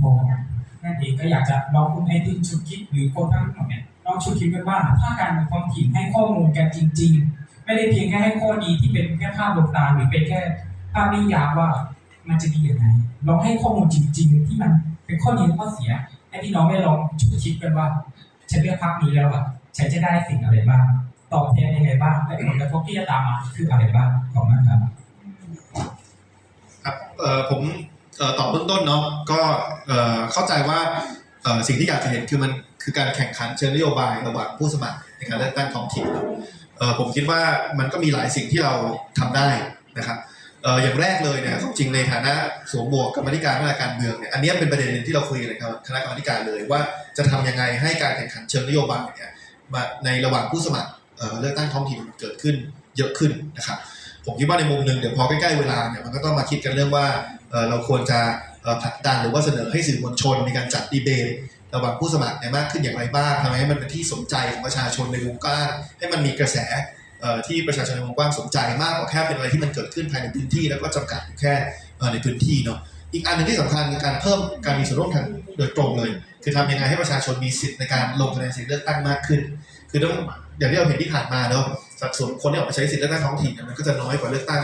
พอนั่นเองก็อยากจะลองคุณไอติมชุดคิดหรือคนทั้งหมดเนี่ยลองชุดคิดกันว่าถ้าการเมืองท้องถิ่นให้ข้อมูลกันจริง ๆ ไม่ได้เพียงแค่ให้ข้อดีที่เป็นแค่ภาพลวงตาหรือเป็นแค่ภาพนิยามว่ามันจะดียังไงลองให้ข้อมูลจริง ๆ ที่มันเป็นข้อดีและข้อเสียให้พี่น้องได้ลองชุดคิดกันว่าฉันเลือกพรรคนี้แล้วอะฉันจะได้สิ่งอะไรบ้างตอบแทนยังไงบ้างและผลกระทบที่จะตามมาคืออะไรบ้างขอบคุณครับ ครับเออผม ตอบเบื้องต้นเนาะก็เข้าใจว่าสิ่งที่อยากจะเห็นคือมันคือการแข่งขันเชิงนโยบายระหว่างผู้สมัครในการเลือกตั้งท้องถิ่นผมคิดว่ามันก็มีหลายสิ่งที่เราทำได้นะครับอออย่างแรกเลยเนี่ยจริงในฐานะสวมหมวกกรรมธิการพัฒนาการเมืองเนี่ยอันนี้เป็นประเด็นหนึ่งที่เราคุยกันในคณะกรรมาธิการเลยว่าจะทำยังไงให้การแข่งขันเชิงนโยบายเนี่ยในระหว่างผู้สมัคร เอ่อเลือกตั้งท้องถิ่นเกิดขึ้นเยอะขึ้นนะครับผมคิดว่าในมุมหนึ่งเดี๋ยวพอใกล้ๆเวลาเนี่ยมันก็ต้องมาคิดกันเรื่องว่าเออเราควรจะผลักดันหรือว่าเสนอให้สื่อมวลชนมีการจัดดีเบตระหว่างผู้สมัครเนี่ยมากขึ้นอย่างไรบ้างทำให้มันเป็นที่สนใจของประชาชนในวงกว้างให้มันมีกระแสเอ่อที่ประชาชนในวงกว้างสนใจมากกว่าแค่เป็นอะไรที่มันเกิดขึ้นภายในพื้นที่แล้วก็จำกัดแค่เอ่อในพื้นที่เนาะ อีกอันหนึงที่สำคัญคือการเพิ่มการมีส่วนร่วมทางโดยตรงเลย คือทำยังไงให้ประชาชนมีสิทธิ์ในการลงคะแนนเสียงเลือกตั้งมากขึ้น คือต้องอย่างที่เราเห็นที่ผ่านมาเนาะสัดส่วนคนที่ออกมาใช้สิทธิ์เลือกตั้งท้องถิ่นมันก็จะน้อยกว่าเลือกตั้ง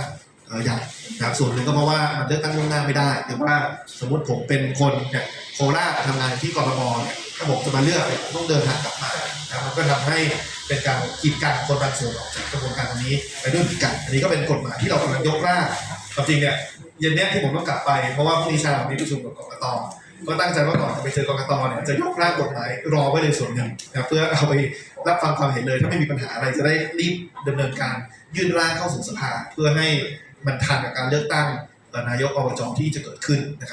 ใหญ่นะครับส่วนหนึ่งก็เพราะว่ามันเลือกตั้งล่วงหน้าไม่ได้หรือว่าสมมติผมเป็นคนเนี่ยโคราชทำงานที่กรทมเนี่ยถ้าผมจะมาเลือกต้องเดินทางกลับมานะครับมันก็ทำให้เป็นการกีดกันคนบางส่วนออกจากกระบวนการตรงนี้ไปด้วยกันอันนี้ก็เป็นกฎหมายที่เรากำลังยกร่างความจริงเนี่ย เย็นเนี้ยที่ผมต้องกลับไปเพราะว่าพรุ่งนี้เช้ามีประชุมกับกกตก็ตั้งใจว่าก่อนจะไปเจอกกตเนี่ยจะยกร่างกฎหมายรอไว้เลยส่วนหนึ่งนะเพื่อเอาไปรับฟังความเห็นเลย ถ้าไม่มีปัญหาอะไรจะได้รีบดำเนินการยื่นร่างเข้าสู่สภา เพื่อให้มันทันกับการเลือกตั้งนายกอบจที่จะเกิดขึ้นนะครับ